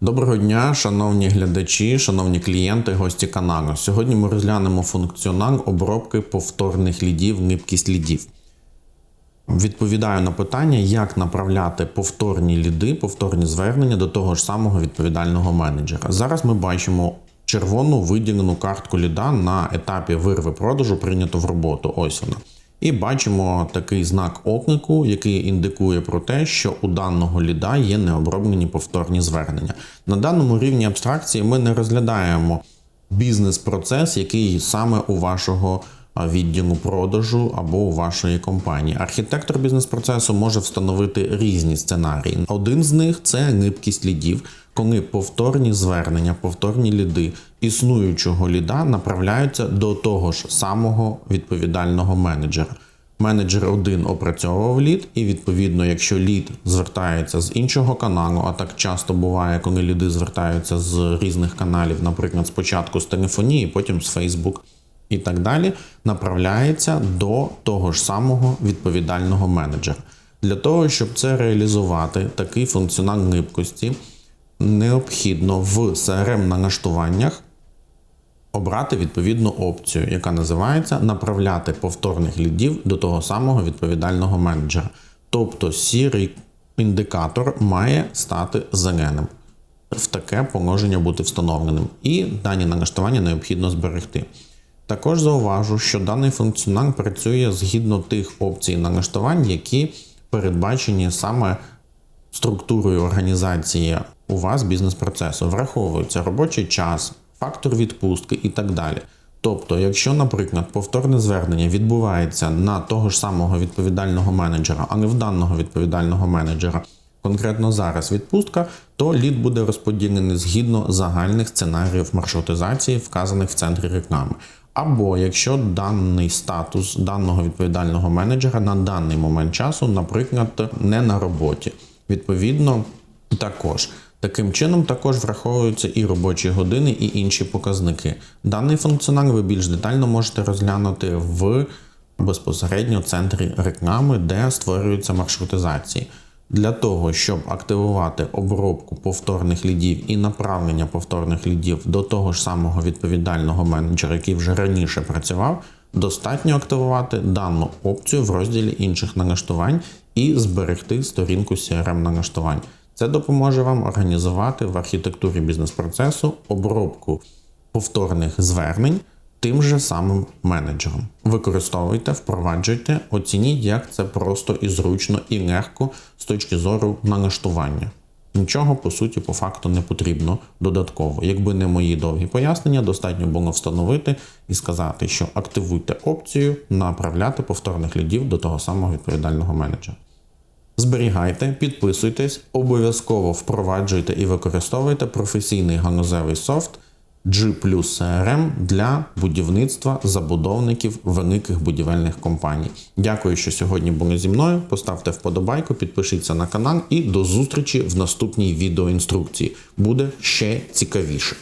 Доброго дня, шановні глядачі, шановні клієнти, гості каналу. Сьогодні ми розглянемо функціонал обробки повторних лідів, гибкість лідів. Відповідаю на питання, як направляти повторні ліди, повторні звернення до того ж самого відповідального менеджера. Зараз ми бачимо червону виділену картку ліда на етапі вирви продажу прийнято в роботу. Ось вона. І бачимо такий знак оклику, який індикує про те, що у даного ліда є необроблені повторні звернення. На даному рівні абстракції ми не розглядаємо бізнес-процес, який саме у вашого відділу продажу або у вашої компанії. Архітектор бізнес-процесу може встановити різні сценарії. Один з них це гибкість лідів, коли повторні звернення, повторні ліди існуючого ліда направляються до того ж самого відповідального менеджера. Менеджер один опрацьовував лід, і відповідно, якщо лід звертається з іншого каналу, а так часто буває, коли ліди звертаються з різних каналів, наприклад, спочатку з телефонії, потім з Facebook і так далі, направляється до того ж самого відповідального менеджера. Для того, щоб це реалізувати, такий функціонал гибкості необхідно в crm налаштуваннях обрати відповідну опцію, яка називається направляти повторних лідів до того самого відповідального менеджера. Тобто сірий індикатор має стати зеленим. В таке положення бути встановленим. І дані налаштування необхідно зберегти. Також зауважу, що даний функціонал працює згідно тих опцій налаштувань, які передбачені саме структурою організації у вас бізнес-процесу. Враховується робочий час, фактор відпустки і так далі. Тобто, якщо, наприклад, повторне звернення відбувається на того ж самого відповідального менеджера, а не в даного відповідального менеджера, конкретно зараз відпустка, то лід буде розподілений згідно загальних сценаріїв маршрутизації, вказаних в центрі реклами. Або якщо даний статус даного відповідального менеджера на даний момент часу, наприклад, не на роботі. Відповідно, також. Таким чином, також враховуються і робочі години, і інші показники. Даний функціонал ви більш детально можете розглянути в безпосередньо центрі реклами, де створюються маршрутизації. Для того, щоб активувати обробку повторних лідів і направлення повторних лідів до того ж самого відповідального менеджера, який вже раніше працював, достатньо активувати дану опцію в розділі інших налаштувань і зберегти сторінку CRM налаштувань. Це допоможе вам організувати в архітектурі бізнес-процесу обробку повторних звернень тим же самим менеджером. Використовуйте, впроваджуйте, оцініть, як це просто і зручно і легко з точки зору налаштування. Нічого по суті по факту не потрібно додатково. Якби не мої довгі пояснення, достатньо було встановити і сказати, що активуйте опцію направляти повторних лідів до того самого відповідального менеджера. Зберігайте, підписуйтесь, обов'язково впроваджуйте і використовуйте професійний ганузевий софт G CRM для будівництва забудовників великих будівельних компаній. Дякую, що сьогодні були зі мною. Поставте вподобайку, підпишіться на канал і до зустрічі в наступній відеоінструкції. Буде ще цікавіше.